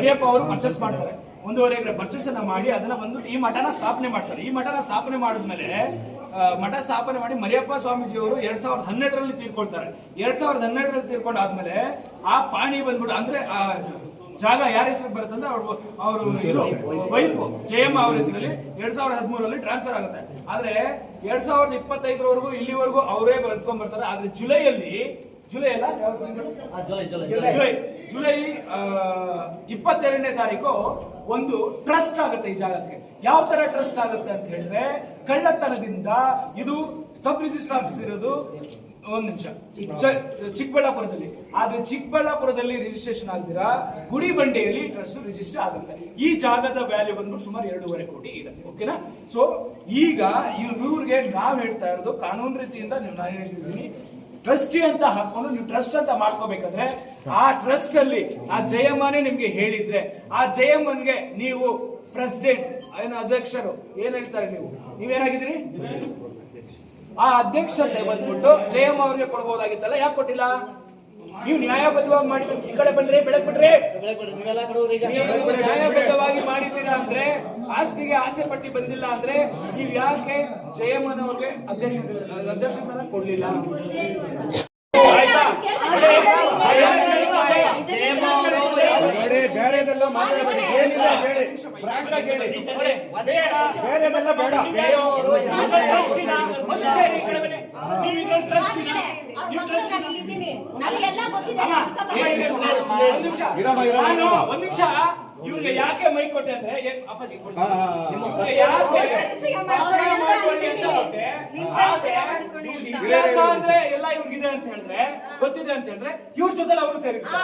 ಮರಿಯಪ್ಪ ಅವರು ಪರ್ಚೇಸ್ ಮಾಡ್ತಾರೆ. ಒಂದೂವರೆ ಎಕರೆ ಪರ್ಚೇಸ್ ಅನ್ನ ಮಾಡಿ ಅದನ್ನ ಬಂದು ಈ ಮಠನ ಸ್ಥಾಪನೆ ಮಾಡ್ತಾರೆ. ಈ ಮಠನ ಸ್ಥಾಪನೆ ಮಾಡಿದ್ಮೇಲೆ ಮಠ ಸ್ಥಾಪನೆ ಮಾಡಿ ಮರಿಯಪ್ಪ ಸ್ವಾಮೀಜಿ ಅವರು ಎರಡ್ ಸಾವಿರದ ಹನ್ನೆರಡರಲ್ಲಿ ತೀರ್ಕೊಳ್ತಾರೆ. ಎರಡ್ ಸಾವಿರದ ಹನ್ನೆರಡರಲ್ಲಿ ತೀರ್ಕೊಂಡಾದ್ಮೇಲೆ ಆ ಪಾಣಿ ಬಂದ್ಬಿಟ್ಟು, ಅಂದ್ರೆ ಜಾಗ ಯಾರ ಹೆಸರಿಗೆ ಬರುತ್ತೆ ಅಂದ್ರೆ ಅವ್ರು, ಅವರು ಇರೋ ವೈಫ್ ಜಯಮ್ಮ ಅವ್ರ ಹೆಸರಲ್ಲಿ ಎರಡ್ ಸಾವಿರದ ಹದಿಮೂರಲ್ಲಿ ಟ್ರಾನ್ಸ್ಫರ್ ಆಗುತ್ತೆ. ಆದ್ರೆ ಎರಡ್ ಸಾವಿರದ ಇಪ್ಪತ್ತೈದರವರೆಗೂ ಇಲ್ಲಿವರೆಗೂ ಅವರೇ ಬರ್ಕೊಂಡ್ ಬರ್ತಾರೆ ಆದ್ರೆ ಜುಲೈಯಲ್ಲಿ ಜುಲೈ ಅಲ್ಲ? July July. ಆ, ಇಪ್ಪತ್ತೆರಡನೇ ತಾರೀಕು ಒಂದು ಟ್ರಸ್ಟ್ ಆಗುತ್ತೆ ಈ ಜಾಗಕ್ಕೆ. ಯಾವ ತರ ಟ್ರಸ್ಟ್ ಆಗುತ್ತೆ ಅಂತ ಹೇಳಿದ್ರೆ ಕಳ್ಳತನದಿಂದ ಇದು ಸಬ್ ರಿಜಿಸ್ಟರ್ ಆಫೀಸ್ ಇರೋದು ಒಂದ್ ನಿಮಿಷ. ಚಿಕ್ಕಬಳ್ಳಾಪುರದಲ್ಲಿ. ಆದ್ರೆ ಚಿಕ್ಕಬಳ್ಳಾಪುರದಲ್ಲಿ ರಿಜಿಸ್ಟ್ರೇಷನ್ ಆಗ್ದಿರಾ ಗುಡಿಬಂಡೆಯಲ್ಲಿ ಟ್ರಸ್ಟ್ ರಿಜಿಸ್ಟರ್ ಆಗುತ್ತೆ. ಈ ಜಾಗದ ವ್ಯಾಲ್ಯೂ ಬಂದ್ಬಿಟ್ಟು ಸುಮಾರು ಎರಡೂವರೆ ಕೋಟಿ ಇದೆ ಓಕೆನಾ ಸೊ ಈಗ ಇವ್ರಿಗೆ ನಾವ್ ಹೇಳ್ತಾ ಇರೋದು ಕಾನೂನು ರೀತಿಯಿಂದ ನೀವು ನಾನು ಹೇಳ್ತಿದ್ದೀನಿ. ಟ್ರಸ್ಟಿ ಅಂತ ಹಾಕೊಂಡು ನೀವು ಟ್ರಸ್ಟ್ ಅಂತ ಮಾಡ್ಕೋಬೇಕಾದ್ರೆ ಆ ಟ್ರಸ್ಟ್ ಅಲ್ಲಿ ಆ ಜಯಮ್ಮನೇ ನಿಮ್ಗೆ ಹೇಳಿದ್ರೆ ಆ ಜಯಮ್ಮನ್ಗೆ ನೀವು ಪ್ರೆಸಿಡೆಂಟ್ ಏನು ಅಧ್ಯಕ್ಷರು, ಏನ್ ಹೇಳ್ತಾರೆ ನೀವು? ನೀವೇನಾಗಿದ್ರಿ ಆ ಅಧ್ಯಕ್ಷತೆ ಬಂದ್ಬಿಟ್ಟು ಜಯಮ್ಮ ಅವ್ರಿಗೆ ಕೊಡ್ಬೋದಾಗಿತ್ತಲ್ಲ, ಯಾಕೆ ಕೊಟ್ಟಿಲ್ಲ? ನೀವು ನ್ಯಾಯಬದ್ಧವಾಗಿ ಮಾಡಿದ್ರೆ ಈ ಕಡೆ ಬಂದ್ರೆ, ಬೆಳಕ್ ನೀವು ನ್ಯಾಯಬದ್ಧವಾಗಿ ಮಾಡಿದ್ದೀರಾ ಅಂದ್ರೆ, ಆಸ್ತಿಗೆ ಆಸೆ ಪಟ್ಟಿ ಬಂದಿಲ್ಲ ಅಂದ್ರೆ ನೀವು ಯಾಕೆ ಜಯಮ್ಮನವ್ರಿಗೆ ಅಧ್ಯಕ್ಷ ಅಧ್ಯಕ್ಷತನ ಕೊಡ್ಲಿಲ್ಲ? ಮಾತಾಡಬೇಡಿ ಏನಿಲ್ಲ ಹೇಳಿ ಫ್ರಾಂಕ್ ಆಗಿ ಬೇಡ ಇರಮ್ಮ, ಇರಮ್ಮ, ಇರಮ್ಮ. ಒಂದ್ ನಿಮಿಷ ಇವ್ರಿಗೆ ಯಾಕೆ ಮೈ ಕೊಟ್ಟೆ ಅಂದ್ರೆ ಅಪ್ಪಾಜಿ ಇತಿಹಾಸ ಅಂದ್ರೆ ಎಲ್ಲ ಇವ್ರಿಗಿದೆ ಅಂತ ಹೇಳಿದ್ರೆ ಗೊತ್ತಿದೆ ಅಂತ ಹೇಳಿದ್ರೆ ಇವ್ರ ಜೊತೆ ಅವರು ಸೇರಿರ್ತಾರೆ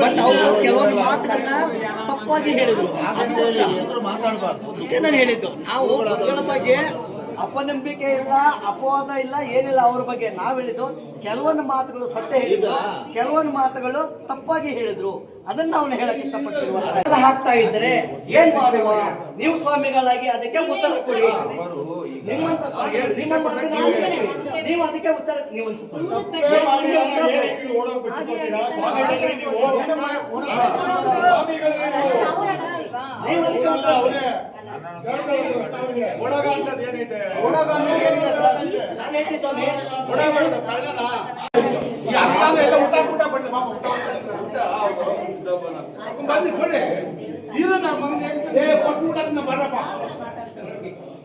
ಬಟ್ ಅವರು ಕೆಲವೊಂದು ಮಾತುಗಳನ್ನ ತಪ್ಪಾಗಿ ಹೇಳಿದ್ರು. ಇಷ್ಟೇ ನಾನು ಹೇಳಿದ್ದು. ನಾವು ಮಕ್ಕಳ ಬಗ್ಗೆ ಅಪನಂಬಿಕೆ ಇಲ್ಲ ಅಪವಾದ ಇಲ್ಲ ಏನಿಲ್ಲ ಅವ್ರ ಬಗ್ಗೆ ನಾವ್ ಹೇಳಿದ್ದು. ಕೆಲವೊಂದು ಮಾತುಗಳು ಸತ್ಯ ಹೇಳಿದ್ರು ಕೆಲವೊಂದು ಮಾತುಗಳು ತಪ್ಪಾಗಿ ಹೇಳಿದ್ರು. ಅದನ್ನ ಅವನು ಹೇಳಕ್ ಇಷ್ಟಪಟ್ಟಿರುವ ಹಾಕ್ತಾ ಇದ್ರೆ ಏನ್ ಸ್ವಾಮಿ ನೀವು ಸ್ವಾಮಿಗಳಾಗಿ ಅದಕ್ಕೆ ಉತ್ತರ ಕೊಡಿ. ನಿಮ್ಮಂತ ನಾವು ಅದಕ್ಕೆ ಉತ್ತರ ನೀವು ಅನ್ಸುತ್ತೆ. ನೀವು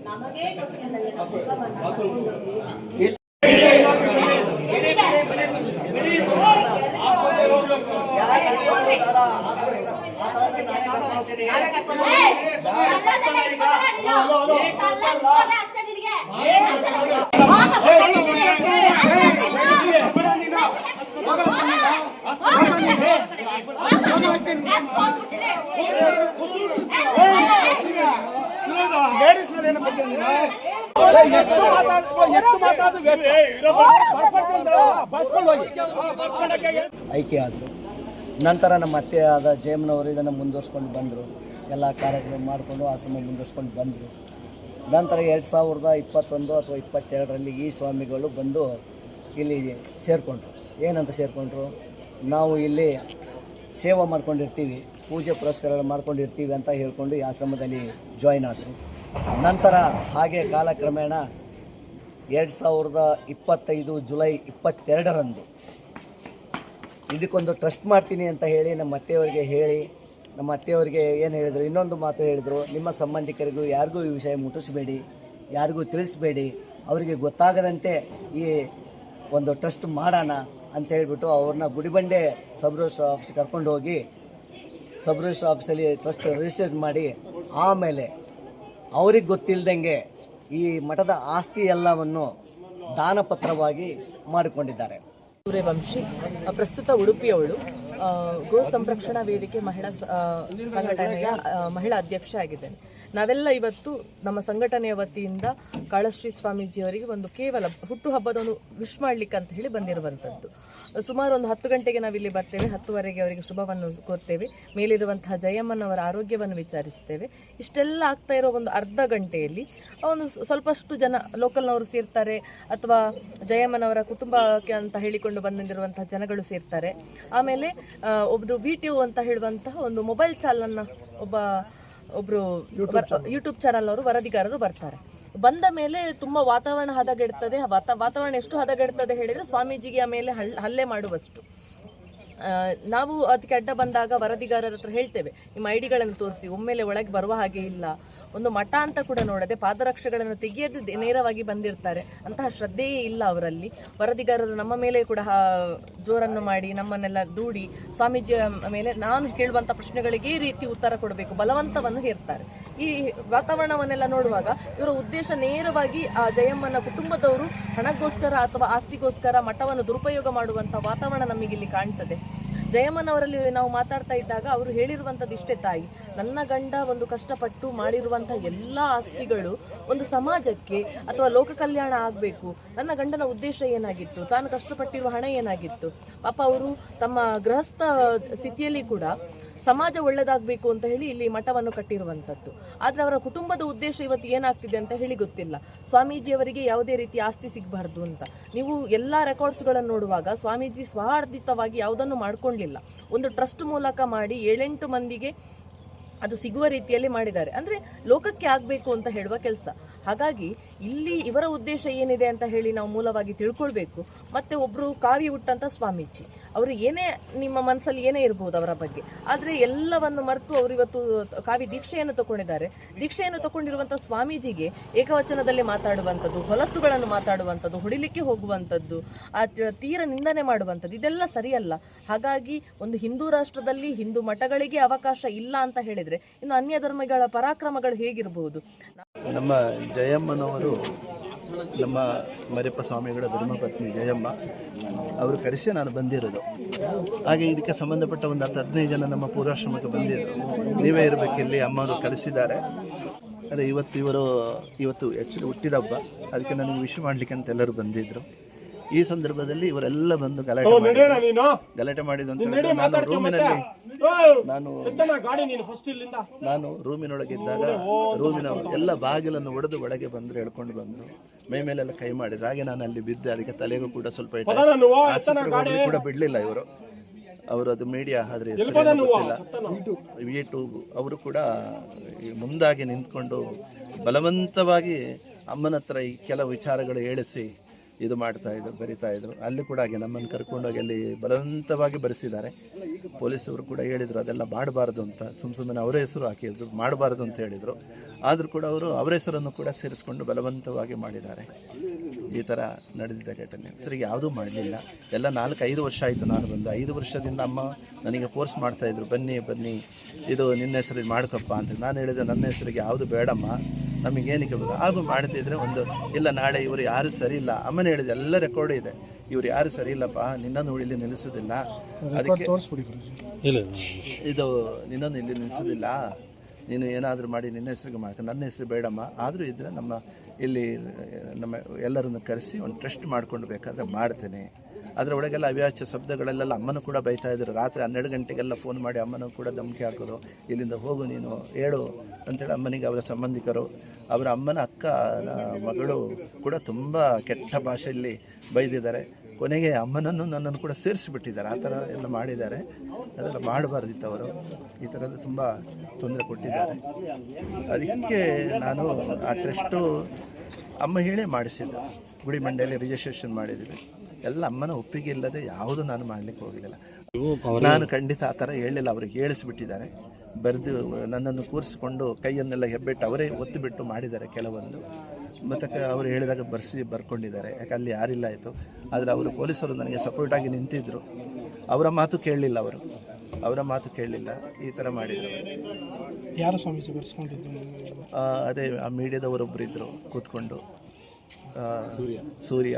ನಮಗೆ ಗೊತ್ತಿಲ್ಲ ಶಿವಮೊಗ್ಗ ಯಾಕೆ ಕರ್ಕೊಂಡು ಹೋಗಲ್ಲ? ಆ ಥರದ್ದು ಹೋಗ್ತೀನಿ. ಲೇಡೀಸ್ ಮೇಲೆ ಏನು ಬಗ್ಗೆ? ಎಷ್ಟು ಮಾತಾಡ್- ಎಷ್ಟು ಮಾತಾಡು ಬಸ್ಕೊಂಡು ಹೋಗಿ ಬಸ್ಕೊಂಡಕ್ಕೆ ಆಯ್ಕೆ ಆದರು ನಂತರ ನಮ್ಮ ಅತ್ತೆ ಆದ ಜಯಮ್ಮನವರು ಇದನ್ನು ಮುಂದುವರ್ಸ್ಕೊಂಡು ಬಂದರು. ಎಲ್ಲ ಕಾರ್ಯಕ್ರಮ ಮಾಡಿಕೊಂಡು ಆಶ್ರಮ ಮುಂದುವರ್ಸ್ಕೊಂಡು ಬಂದರು. ನಂತರ ಎರಡು ಸಾವಿರದ ಇಪ್ಪತ್ತೊಂದು ಅಥವಾ ಇಪ್ಪತ್ತೆರಡರಲ್ಲಿ ಈ ಸ್ವಾಮಿಗಳು ಬಂದು ಇಲ್ಲಿ ಸೇರಿಕೊಂಡ್ರು. ಏನಂತ ಸೇರಿಕೊಂಡ್ರು? ನಾವು ಇಲ್ಲಿ ಸೇವೆ ಮಾಡ್ಕೊಂಡಿರ್ತೀವಿ, ಪೂಜೆ ಪುರಸ್ಕಾರ ಮಾಡ್ಕೊಂಡಿರ್ತೀವಿ ಅಂತ ಹೇಳ್ಕೊಂಡು ಈ ಆಶ್ರಮದಲ್ಲಿ ಜಾಯ್ನ್ ಆದರು. ನಂತರ ಹಾಗೆ ಕಾಲಕ್ರಮೇಣ ಎರಡು ಸಾವಿರದ ಇಪ್ಪತ್ತೈದು ಜುಲೈ ಇಪ್ಪತ್ತೆರಡರಂದು ಇದಕ್ಕೊಂದು ಟ್ರಸ್ಟ್ ಮಾಡ್ತೀನಿ ಅಂತ ಹೇಳಿ ನಮ್ಮ ಅತ್ತೆಯವರಿಗೆ ಹೇಳಿ, ನಮ್ಮ ಅತ್ತೆಯವರಿಗೆ ಏನು ಹೇಳಿದರು, ಇನ್ನೊಂದು ಮಾತು ಹೇಳಿದರು, ನಿಮ್ಮ ಸಂಬಂಧಿಕರಿಗೂ ಯಾರಿಗೂ ಈ ವಿಷಯ ಮುಟ್ಟಿಸಬೇಡಿ, ಯಾರಿಗೂ ತಿಳಿಸ್ಬೇಡಿ, ಅವರಿಗೆ ಗೊತ್ತಾಗದಂತೆ ಈ ಒಂದು ಟ್ರಸ್ಟ್ ಮಾಡೋಣ ಅಂತ ಹೇಳಿಬಿಟ್ಟು ಅವ್ರನ್ನ ಗುಡಿಬಂಡೆ ಸಬ್ ರಿಜಿಸ್ಟರ್ ಆಫೀಸ್ ಕರ್ಕೊಂಡು ಹೋಗಿ ಸಬ್ ಆಫೀಸಲ್ಲಿ ಟ್ರಸ್ಟ್ ರಿಜಿಸ್ಟರ್ ಮಾಡಿ, ಆಮೇಲೆ ಅವ್ರಿಗೆ ಗೊತ್ತಿಲ್ಲದಂಗೆ ಈ ಮಠದ ಆಸ್ತಿ ಎಲ್ಲವನ್ನು ದಾನಪತ್ರವಾಗಿ ಮಾಡಿಕೊಂಡಿದ್ದಾರೆ. ಸೂರ್ಯವಂಶಿ ಪ್ರಸ್ತುತ ಉಡುಪಿಯವಳು ಗೋ ಸಂರಕ್ಷಣಾ ವೇದಿಕೆ ಮಹಿಳಾ ಸಂಘಟನೆಯ ಮಹಿಳಾ ಅಧ್ಯಕ್ಷ ಆಗಿದ್ದೇನೆ ನಾವೆಲ್ಲ ಇವತ್ತು ನಮ್ಮ ಸಂಘಟನೆಯ ವತಿಯಿಂದ ಕಾಳಶ್ರೀ ಸ್ವಾಮೀಜಿಯವರಿಗೆ ಒಂದು ಕೇವಲ ಹುಟ್ಟುಹಬ್ಬದ ಒಂದು ವಿಶ್ ಮಾಡಲಿಕ್ಕೆ ಅಂತ ಹೇಳಿ ಬಂದಿರುವಂಥದ್ದು. ಸುಮಾರು ಒಂದು ಹತ್ತು ಗಂಟೆಗೆ ನಾವಿಲ್ಲಿ ಬರ್ತೇವೆ, ಹತ್ತುವರೆಗೆ ಅವರಿಗೆ ಶುಭವನ್ನು ಕೋರ್ತೇವೆ. ಮೇಲಿರುವಂತಹ ಜಯಮ್ಮನವರ ಆರೋಗ್ಯವನ್ನು ವಿಚಾರಿಸ್ತೇವೆ. ಇಷ್ಟೆಲ್ಲ ಆಗ್ತಾ ಇರೋ ಒಂದು ಅರ್ಧ ಗಂಟೆಯಲ್ಲಿ ಒಂದು ಸ್ವಲ್ಪಷ್ಟು ಜನ ಲೋಕಲ್ನವರು ಸೇರ್ತಾರೆ, ಅಥವಾ ಜಯಮ್ಮನವರ ಕುಟುಂಬಕ್ಕೆ ಅಂತ ಹೇಳಿಕೊಂಡು ಬಂದಿರುವಂತಹ ಜನಗಳು ಸೇರ್ತಾರೆ. ಆಮೇಲೆ ಒಬ್ಬರು ವಿ ಟಿ ಅಂತ ಹೇಳುವಂತಹ ಒಂದು ಮೊಬೈಲ್ ಚಾಲನ್ನು ಒಬ್ಬ ಒಬ್ರು ಯೂಟ್ಯೂಬ್ ಚಾನಲ್ ಅವರು ವರದಿಗಾರರು ಬರ್ತಾರೆ. ಬಂದ ಮೇಲೆ ತುಂಬಾ ವಾತಾವರಣ ಹದಗೆಡ್ತದೆ. ವಾತ- ವಾತಾವರಣ ಎಷ್ಟು ಹದಗೆಡ್ತದೆ ಹೇಳಿದ್ರೆ ಸ್ವಾಮೀಜಿಗೆ ಮೇಲೆ ಹಲ್- ಹಲ್ಲೆ ಮಾಡುವಷ್ಟು. ನಾವು ಅದಕ್ಕೆ ಅಡ್ಡ ಬಂದಾಗ ವರದಿಗಾರರ ಹತ್ರ ಹೇಳ್ತೇವೆ. ನಿಮ್ಮ ಐಡಿಗಳನ್ನು ತೋರಿಸಿ, ಒಮ್ಮೆಲೆ ಒಳಗೆ ಬರುವ ಹಾಗೆ ಇಲ್ಲ. ಒಂದು ಮಠ ಅಂತ ಕೂಡ ನೋಡದೆ ಪಾದರಕ್ಷೆಗಳನ್ನು ತೆಗೆಯದ ನೇರವಾಗಿ ಬಂದಿರ್ತಾರೆ. ಅಂತಹ ಶ್ರದ್ಧೆಯೇ ಇಲ್ಲ ಅವರಲ್ಲಿ. ವರದಿಗಾರರು ನಮ್ಮ ಮೇಲೆ ಕೂಡ ಜೋರನ್ನು ಮಾಡಿ, ನಮ್ಮನ್ನೆಲ್ಲ ದೂಡಿ, ಸ್ವಾಮೀಜಿಯ ಮೇಲೆ ನಾನು ಕೇಳುವಂಥ ಪ್ರಶ್ನೆಗಳಿಗೆ ರೀತಿ ಉತ್ತರ ಕೊಡಬೇಕು. ಬಲವಂತವನ್ನು ಹೇರ್ತಾರೆ. ಈ ವಾತಾವರಣವನ್ನೆಲ್ಲ ನೋಡುವಾಗ ಇವರ ಉದ್ದೇಶ ನೇರವಾಗಿ ಆ ಜಯಮ್ಮನ ಕುಟುಂಬದವರು ಹಣಕ್ಕೋಸ್ಕರ ಅಥವಾ ಆಸ್ತಿಗೋಸ್ಕರ ಮಠವನ್ನು ದುರುಪಯೋಗ ಮಾಡುವಂಥ ವಾತಾವರಣ ನಮಗಿಲ್ಲಿ ಕಾಣ್ತದೆ. ಜಯಮ್ಮನವರಲ್ಲಿ ನಾವು ಮಾತಾಡ್ತಾ ಇದ್ದಾಗ ಅವರು ಹೇಳಿರುವಂಥದ್ದು ಇಷ್ಟೇ ತಾಯಿ. ನನ್ನ ಗಂಡ ಒಂದು ಕಷ್ಟಪಟ್ಟು ಮಾಡಿರುವಂಥ ಎಲ್ಲ ಆಸ್ತಿಗಳು ಒಂದು ಸಮಾಜಕ್ಕೆ ಅಥವಾ ಲೋಕ ಕಲ್ಯಾಣ ಆಗಬೇಕು. ನನ್ನ ಗಂಡನ ಉದ್ದೇಶ ಏನಾಗಿತ್ತು? ತಾನು ಕಷ್ಟಪಟ್ಟಿರುವ ಹಣ ಏನಾಗಿತ್ತು? ಪಾಪ ಅವರು ತಮ್ಮ ಗೃಹಸ್ಥ ಸ್ಥಿತಿಯಲ್ಲಿ ಕೂಡ ಸಮಾಜ ಒಳ್ಳೆದಾಗಬೇಕು ಅಂತ ಹೇಳಿ ಇಲ್ಲಿ ಮಠವನ್ನು ಕಟ್ಟಿರುವಂಥದ್ದು. ಆದರೆ ಅವರ ಕುಟುಂಬದ ಉದ್ದೇಶ ಇವತ್ತು ಏನಾಗ್ತಿದೆ ಅಂತ ಹೇಳಿ ಗೊತ್ತಿಲ್ಲ. ಸ್ವಾಮೀಜಿಯವರಿಗೆ ಯಾವುದೇ ರೀತಿ ಆಸ್ತಿ ಸಿಗಬಾರ್ದು ಅಂತ. ನೀವು ಎಲ್ಲ ರೆಕಾರ್ಡ್ಸ್ಗಳನ್ನು ನೋಡುವಾಗ ಸ್ವಾಮೀಜಿ ಸ್ವಾರ್ಧಿತವಾಗಿ ಯಾವುದನ್ನು ಮಾಡಿಕೊಂಡಿಲ್ಲ. ಒಂದು ಟ್ರಸ್ಟ್ ಮೂಲಕ ಮಾಡಿ ಏಳೆಂಟು ಮಂದಿಗೆ ಅದು ಸಿಗುವ ರೀತಿಯಲ್ಲಿ ಮಾಡಿದ್ದಾರೆ. ಅಂದರೆ ಲೋಕಕ್ಕೆ ಆಗಬೇಕು ಅಂತ ಹೇಳುವ ಕೆಲಸ. ಹಾಗಾಗಿ ಇಲ್ಲಿ ಇವರ ಉದ್ದೇಶ ಏನಿದೆ ಅಂತ ಹೇಳಿ ನಾವು ಮೂಲವಾಗಿ ತಿಳ್ಕೊಳ್ಬೇಕು. ಮತ್ತೆ ಒಬ್ಬರು ಕಾವಿ ಹುಟ್ಟಂತ ಸ್ವಾಮೀಜಿ. ಅವರು ಏನೇ ನಿಮ್ಮ ಮನಸ್ಸಲ್ಲಿ ಏನೇ ಇರಬಹುದು ಅವರ ಬಗ್ಗೆ. ಆದರೆ ಎಲ್ಲವನ್ನು ಮರೆತು ಅವರು ಇವತ್ತು ಕಾವಿ ದೀಕ್ಷೆಯನ್ನು ತಗೊಂಡಿದ್ದಾರೆ ದೀಕ್ಷೆಯನ್ನು ತಗೊಂಡಿರುವಂತ ಸ್ವಾಮೀಜಿಗೆ ಏಕವಚನದಲ್ಲಿ ಮಾತಾಡುವಂಥದ್ದು ಹೊಲಸುಗಳನ್ನು ಮಾತಾಡುವಂಥದ್ದು, ಹೊಡಿಲಿಕ್ಕೆ ಹೋಗುವಂಥದ್ದು, ಆ ತೀರ ನಿಂದನೆ ಮಾಡುವಂಥದ್ದು, ಇದೆಲ್ಲ ಸರಿಯಲ್ಲ. ಹಾಗಾಗಿ ಒಂದು ಹಿಂದೂ ರಾಷ್ಟ್ರದಲ್ಲಿ ಹಿಂದೂ ಮಠಗಳಿಗೆ ಅವಕಾಶ ಇಲ್ಲ ಅಂತ ಹೇಳಿದ್ರೆ ಇನ್ನು ಅನ್ಯ ಧರ್ಮಗಳ ಪರಾಕ್ರಮಗಳು ಹೇಗಿರಬಹುದು ನಮ್ಮ ಜಯಮ್ಮನವರು ನಮ್ಮ ಮರಿಯಪ್ಪ ಸ್ವಾಮಿಗಳ ಧರ್ಮಪತ್ನಿ ಜಯಮ್ಮ, ಅವರು ಕರೆಸಿ ನಾನು ಬಂದಿರೋದು. ಹಾಗೆ ಇದಕ್ಕೆ ಸಂಬಂಧಪಟ್ಟ ಒಂದು ಹತ್ತು ಹದಿನೈದು ಜನ ನಮ್ಮ ಪೂರ್ವಾಶ್ರಮಕ್ಕೆ ಬಂದಿದ್ದರು ನೀವೇ ಇರಬೇಕಿಲ್ಲಿ ಅಮ್ಮವರು ಕಳಿಸಿದ್ದಾರೆ. ಅದೇ ಇವತ್ತು ಇವರು, ಇವತ್ತು ಆ್ಯಕ್ಚುಲಿ ಹುಟ್ಟಿದ ಹಬ್ಬ. ಅದಕ್ಕೆ ನನಗೆ ವಿಶ್ ಮಾಡಲಿಕ್ಕೆ ಅಂತ ಎಲ್ಲರೂ ಬಂದಿದ್ದರು ಈ ಸಂದರ್ಭದಲ್ಲಿ ಇವರೆಲ್ಲ ಬಂದು ಗಲಾಟೆ ಮಾಡಿದ್ರು. ಗಲಾಟೆ ಮಾಡಿದ್ದು ಅಂತ ನಾನು ರೂಮಿನಲ್ಲಿ ನಾನು ನೀನು ರೂಮಿನೊಳಗಿದ್ದಾಗ ರೂಮಿನ ಎಲ್ಲ ಬಾಗಿಲನ್ನು ಒಡೆದು ಒಳಗೆ ಬಂದ್ರು ಹೇಳ್ಕೊಂಡು ಬಂದ್ರು. ಮೈ ಮೇಲೆಲ್ಲ ಕೈ ಮಾಡಿದ್ರು. ಹಾಗೆ ನಾನು ಅಲ್ಲಿ ಬಿದ್ದೆ. ಅದಕ್ಕೆ ತಲೆಗೂ ಕೂಡ ಸ್ವಲ್ಪ. ಆಸ್ಪತ್ರೆಗೆ ಹೋಗ್ಲಿಕ್ಕೆ ಕೂಡ ಬಿಡ್ಲಿಲ್ಲ ಇವರು. ಅವರು ಅದು ಮೀಡಿಯಾ ಆದ್ರೆ ಗೊತ್ತಿಲ್ಲ. ಯೂಟ್ಯೂಬ್ ಅವರು ಕೂಡ ಈ ಮುಂದಾಗಿ ನಿಂತ್ಕೊಂಡು ಬಲವಂತವಾಗಿ ಅಮ್ಮನ ಹತ್ರ ಈ ಕೆಲವು ವಿಚಾರಗಳು ಹೇಳಿಸಿ ಇದು ಮಾಡ್ತಾ ಇದ್ರು ಬರಿತಾ ಇದ್ರು. ಅಲ್ಲಿ ಕೂಡ ಹಾಗೆ ನಮ್ಮನ್ನು ಕರ್ಕೊಂಡೋಗಿ ಅಲ್ಲಿ ಬಲವಂತವಾಗಿ ಬರೆಸಿದ್ದಾರೆ. ಪೊಲೀಸವರು ಕೂಡ ಹೇಳಿದರು, ಅದೆಲ್ಲ ಮಾಡಬಾರ್ದು ಅಂತ. ಸುಮ್ಮ ಸುಮ್ಮನೆ ಅವರ ಹೆಸರು ಹಾಕಿದ್ರು, ಮಾಡಬಾರ್ದು ಅಂತ ಹೇಳಿದರು. ಆದರೂ ಕೂಡ ಅವರು ಅವರ ಹೆಸರನ್ನು ಕೂಡ ಸೇರಿಸ್ಕೊಂಡು ಬಲವಂತವಾಗಿ ಮಾಡಿದ್ದಾರೆ. ಈ ಥರ ನಡೆದಿದ್ದ ಘಟನೆ. ಸರಿ, ಯಾವುದೂ ಮಾಡಲಿಲ್ಲ. ಎಲ್ಲ ನಾಲ್ಕು ಐದು ವರ್ಷ ಆಯಿತು ನಾನು ಬಂದು. ಐದು ವರ್ಷದಿಂದ ಅಮ್ಮ ನನಗೆ ಫೋರ್ಸ್ ಮಾಡ್ತಾಯಿದ್ರು ಬನ್ನಿ ಬನ್ನಿ, ಇದು ನಿನ್ನ ಹೆಸರಿಗೆ ಮಾಡ್ಕಪ್ಪ ಅಂತ. ನಾನು ಹೇಳಿದೆ, ನನ್ನ ಹೆಸರಿಗೆ ಯಾವುದು ಬೇಡಮ್ಮ. ನಮಗೇನಕ್ಕೆ ಬೇಕು ಅದು ಮಾಡ್ತಿದ್ರೆ ಒಂದು ಇಲ್ಲ ನಾಳೆ ಇವರು ಯಾರು ಸರಿ ಇಲ್ಲ. ಅಮ್ಮನ ಹೇಳಿದ ಎಲ್ಲ ರೆಕಾರ್ಡ್ ಇದೆ. ಇವ್ರು ಯಾರು ಸರಿ ಇಲ್ಲಪ್ಪ ನಿನ್ನನ್ನು ಇಲ್ಲಿ ನಿಲ್ಲಿಸೋದಿಲ್ಲ. ಅದಕ್ಕೆ ಇದು ನಿನ್ನನ್ನು ಇಲ್ಲಿ ನಿಲ್ಲಿಸೋದಿಲ್ಲ. ನೀನು ಏನಾದರೂ ಮಾಡಿ ನಿನ್ನ ಹೆಸರಿಗೆ ಮಾಡ್ಕೊಂಡು ನನ್ನ ಹೆಸರು ಬೇಡಮ್ಮ. ಆದರೂ ಇದ್ದರೆ ನಮ್ಮ ಇಲ್ಲಿ ನಮ್ಮ ಎಲ್ಲರನ್ನು ಕರೆಸಿ ಒಂದು ಟ್ರಸ್ಟ್ ಮಾಡ್ಕೊಂಡು ಬೇಕಾದರೆ ಮಾಡ್ತೇನೆ. ಅದರ ಒಳಗೆಲ್ಲ ಅವ್ಯಾಚ್ಯ ಶಬ್ದಗಳಲ್ಲೆಲ್ಲ ಅಮ್ಮನೂ ಕೂಡ ಬೈತಾ ಇದ್ರು. ರಾತ್ರಿ ಹನ್ನೆರಡು ಗಂಟೆಗೆಲ್ಲ ಫೋನ್ ಮಾಡಿ ಅಮ್ಮನೂ ಕೂಡ ಧಮಕಿ ಹಾಕೋದು, ಇಲ್ಲಿಂದ ಹೋಗು ನೀನು ಹೇಳು ಅಂತೇಳಿ ಅಮ್ಮನಿಗೆ ಅವರ ಸಂಬಂಧಿಕರು. ಅವರ ಅಮ್ಮನ ಅಕ್ಕ ಮಗಳು ಕೂಡ ತುಂಬ ಕೆಟ್ಟ ಭಾಷೆಯಲ್ಲಿ ಬೈದಿದ್ದಾರೆ. ಕೊನೆಗೆ ಅಮ್ಮನನ್ನು ನನ್ನನ್ನು ಕೂಡ ಸೇರಿಸಿಬಿಟ್ಟಿದ್ದಾರೆ. ಆ ಥರ ಎಲ್ಲ ಮಾಡಿದ್ದಾರೆ. ಅದೆಲ್ಲ ಮಾಡಬಾರ್ದಿತ್ತು ಅವರು. ಈ ಥರದ್ದು ತುಂಬ ತೊಂದರೆ ಕೊಟ್ಟಿದ್ದಾರೆ. ಅದಕ್ಕೆ ನಾನು ಆ ಟ್ರೆಸ್ಟು ಅಮ್ಮ ಹೇಳೇ ಮಾಡಿಸಿದ್ದು. ಗುಡಿ ಮಂಡ್ಯಲ್ಲಿ ರಿಜಿಸ್ಟ್ರೇಷನ್ ಮಾಡಿದ್ವಿ ಎಲ್ಲ ಅಮ್ಮನ ಒಪ್ಪಿಗೆ ಇಲ್ಲದೆ ಯಾವುದು ನಾನು ಮಾಡಲಿಕ್ಕೆ ಹೋಗಲಿಲ್ಲ ನಾನು ಖಂಡಿತ ಆ ಥರ ಹೇಳಿಲ್ಲ ಅವ್ರಿಗೆ ಹೇಳಿಸ್ಬಿಟ್ಟಿದ್ದಾರೆ. ಬರೆದು ನನ್ನನ್ನು ಕೂರಿಸಿಕೊಂಡು ಕೈಯನ್ನೆಲ್ಲ ಹೆಬ್ಬೆಟ್ಟು ಅವರೇ ಒತ್ತು ಬಿಟ್ಟು ಮಾಡಿದ್ದಾರೆ ಕೆಲವೊಂದು. ಮತ್ತು ಅವರು ಹೇಳಿದಾಗ ಬರ್ಸಿ ಬರ್ಕೊಂಡಿದ್ದಾರೆ. ಯಾಕೆ ಅಲ್ಲಿ ಯಾರಿಲ್ಲ ಆಯಿತು. ಆದರೆ ಅವರು ಪೊಲೀಸರು ನನಗೆ ಸಪೋರ್ಟಾಗಿ ನಿಂತಿದ್ದರು ಅವರ ಮಾತು ಕೇಳಲಿಲ್ಲ ಅವರು. ಅವರ ಮಾತು ಕೇಳಲಿಲ್ಲ. ಈ ಥರ ಮಾಡಿದರು ಯಾರು ಸ್ವಾಮೀಜಿ ಬರೆಸ್ಕೊಂಡಿದ್ದು? ಅದೇ ಆ ಮೀಡಿಯಾದವರೊಬ್ಬರಿದ್ದರು ಕೂತ್ಕೊಂಡು. ಸೂರ್ಯ. ಸೂರ್ಯ.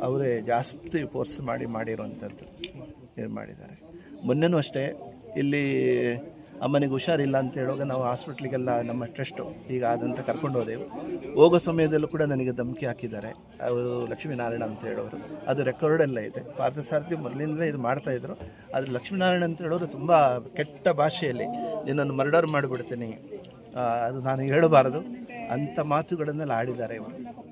ಅವರೇ ಜಾಸ್ತಿ ಫೋರ್ಸ್ ಮಾಡಿ ಮಾಡಿರುವಂಥದ್ದು ಇದು ಮಾಡಿದ್ದಾರೆ. ಮೊನ್ನೆನೂ ಅಷ್ಟೇ, ಇಲ್ಲಿ ಅಮ್ಮನಿಗೆ ಹುಷಾರಿಲ್ಲ ಅಂತ ಹೇಳುವಾಗ ನಾವು ಹಾಸ್ಪಿಟ್ಲಿಗೆಲ್ಲ ನಮ್ಮ ಟ್ರಸ್ಟು ಈಗ ಆದಂತ ಕರ್ಕೊಂಡು ಹೋದೆವು. ಹೋಗೋ ಸಮಯದಲ್ಲೂ ಕೂಡ ನನಗೆ ಧಮಕಿ ಹಾಕಿದ್ದಾರೆ. ಅವರು ಲಕ್ಷ್ಮೀನಾರಾಯಣ ಅಂತ ಹೇಳೋರು. ಅದು ರೆಕಾರ್ಡ್ ಎಲ್ಲ ಇದೆ. ಪಾರ್ಥಸಾರಥಿ ಮೊದಲಿಂದಲೇ ಇದು ಮಾಡ್ತಾ ಇದ್ರು. ಆದರೆ ಲಕ್ಷ್ಮೀನಾರಾಯಣ ಅಂತ ಹೇಳೋರು ತುಂಬ ಕೆಟ್ಟ ಭಾಷೆಯಲ್ಲಿ, ನಿನ್ನನ್ನು ಮರ್ಡರ್ ಮಾಡಿಬಿಡ್ತೀನಿ. ಅದು ನಾನು ಹೇಳಬಾರದು ಅಂಥ ಮಾತುಗಳನ್ನೆಲ್ಲ ಆಡಿದ್ದಾರೆ ಇವರು.